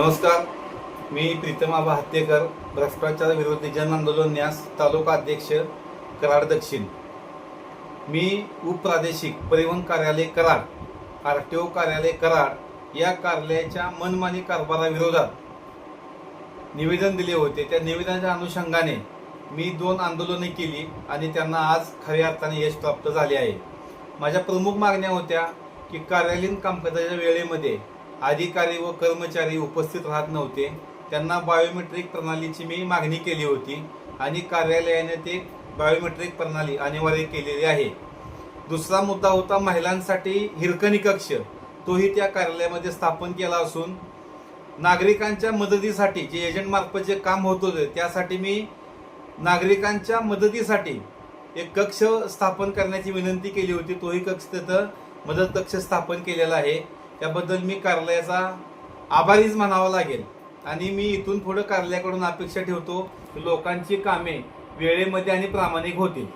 नमस्कार मी प्रीतम आबा हत्येकर भ्रष्टाचार विरोधी जन आंदोलन न्यास तालुका अध्यक्ष कराड दक्षिण. मी उपप्रादेशिक परिवहन कार्यालय कराड आर टी ओ कार्यालय कराड या कार्यालयाच्या मनमानी कारभाराविरोधात निवेदन दिले होते. त्या निवेदनाच्या अनुषंगाने मी दोन आंदोलने केली आणि त्यांना आज खऱ्या अर्थाने यश प्राप्त झाले आहे. माझ्या प्रमुख मागण्या होत्या की कार्यालयीन कामकाजाच्या वेळेमध्ये अधिकारी व कर्मचारी उपस्थित राहत नव्हते. त्यांना बायोमेट्रिक प्रणालीची मी मागणी केली होती आणि कार्यालयाने ते बायोमेट्रिक प्रणाली अनिवार्य केलेली आहे. दुसरा मुद्दा होता महिलांसाठी हिरकणी कक्ष. तोही त्या कार्यालयामध्ये स्थापन केला असून नागरिकांच्या मदतीसाठी जे एजंटमार्फत जे काम होत होते त्यासाठी मी नागरिकांच्या मदतीसाठी एक कक्ष स्थापन करण्याची विनंती केली होती. तोही कक्ष तिथं मदत कक्ष स्थापन केलेला आहे. त्याबद्दल मी कार्यालयाचा आभारीच म्हणावा लागेल. आणि मी इथून पुढे कार्यालयाकडून अपेक्षा ठेवतो की लोकांची कामे वेळेमध्ये आणि प्रामाणिक होतील.